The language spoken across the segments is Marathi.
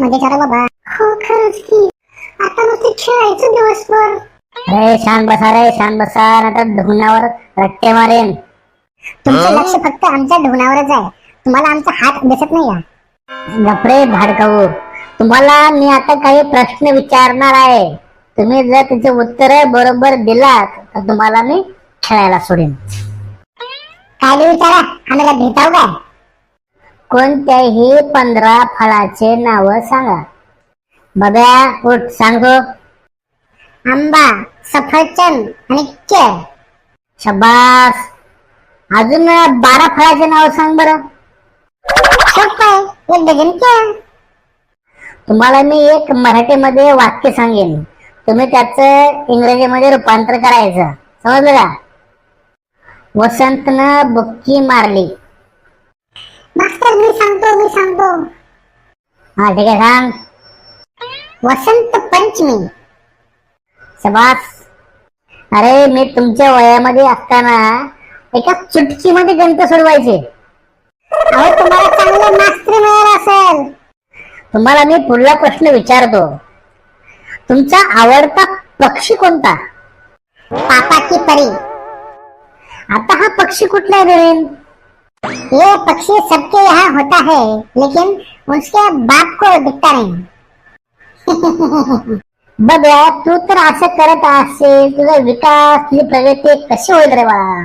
मजा करा बाबा. हो खरंच की. आता नुसते खेळायचं दिवसभर. अरे शांत बसा रे शांत बसा आता ढुंगणावर रट्टे मारेन. तुमचं लक्ष फक्त आमच्या ढोणावरच आहे. तुम्हाला आमचा हात दिसत नाही का गपरे भाडकाऊ. तुम्हाला मी आता काही प्रश्न विचारणार आहे. तुम्ही जर त्याचे उत्तर बरोबर दिलात तर तुम्हाला मी खेळायला सोडेन. काय विचारा आम्हाला भेटाव काय? कोणत्याही पंधरा फळाचे नाव सांगा. बघा उठ सांगतो आंबा सफरचंद आणि केळ. शबास. अजून बारा फळाचे नाव सांग बरं. सोपं आहे एक डझन केळ. तुम्हाला मी एक मराठीमध्ये वाक्य सांगेन. तुम्ही त्याचं इंग्रजीमध्ये रूपांतर करायचं. समजलं का? वसंतनं बुक्की मारली. मास्तर मी सांगतो मी सांगतो. हा ठीक आहे सांग. वसंत पंचमी. शबास. अरे मी तुमच्या वयामध्ये असताना एका चुटकीमध्ये गणित सोडवायचे. अहो तुम्हाला चांगले मास्तर मिळाला असेल. तुम्हाला मी पुढला प्रश्न विचारतो. तुमचा आवडता पक्षी कोणता? पापाची परी. आता हा पक्षी कुठला आहे नवीन ये पक्षी सबके यहाँ होता है लेकिन उसके बाप को दिखता नहीं। बघ तू तर असं करत असेल तुझा विकास तुझी प्रगती कशी होईल रे बाळा?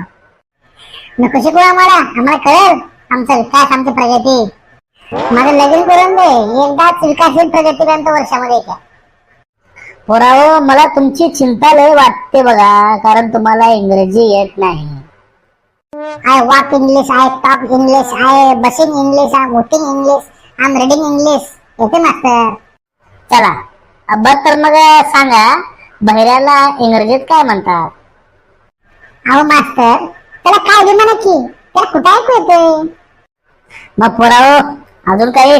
नको शिकू आम्हाला आम्हाला कळेल आमचा विकास आमची प्रगती. माझं लगीन करून दे एकदाच विकास होईल प्रगती पर्यंत वर्षामध्ये का पोराओ मला तुमची चिंता लय वाटते बघा कारण तुम्हाला इंग्रजी येत नाही. I walk English I talk English I bussing English I voting English I am reading English येते मास्तर. चला. अब्बा तर मग सांगा बहिऱ्याला इंग्रजीत काय म्हणतात? अहो मास्तर त्याला काय बी म्हणा की त्याला कुठं ऐकू येते मग पोराओ अजून काही?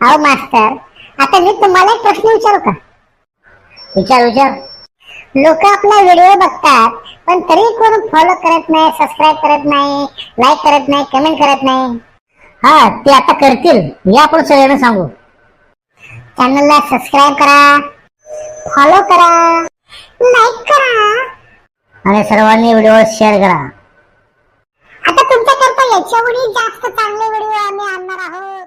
अहो मास्तर आता मी तुम्हाला एक प्रश्न विचारू का? विचार विचार. लोक आपला व्हिडिओ बघतात पण तरी कोण फॉलो करत नाही सबस्क्राईब करत नाही लाईक करत नाही कमेंट करत नाही. हा ते आता करतील. या आपण सगळ्यांना सांगू. चॅनलला सबस्क्राईब करा फॉलो करा लाईक करा. आणि सर्वांनी व्हिडिओ शेअर करा. आता तुमच्याकरता याच्यावरही जास्त चांगले व्हिडिओ आम्ही आणणार आहोत.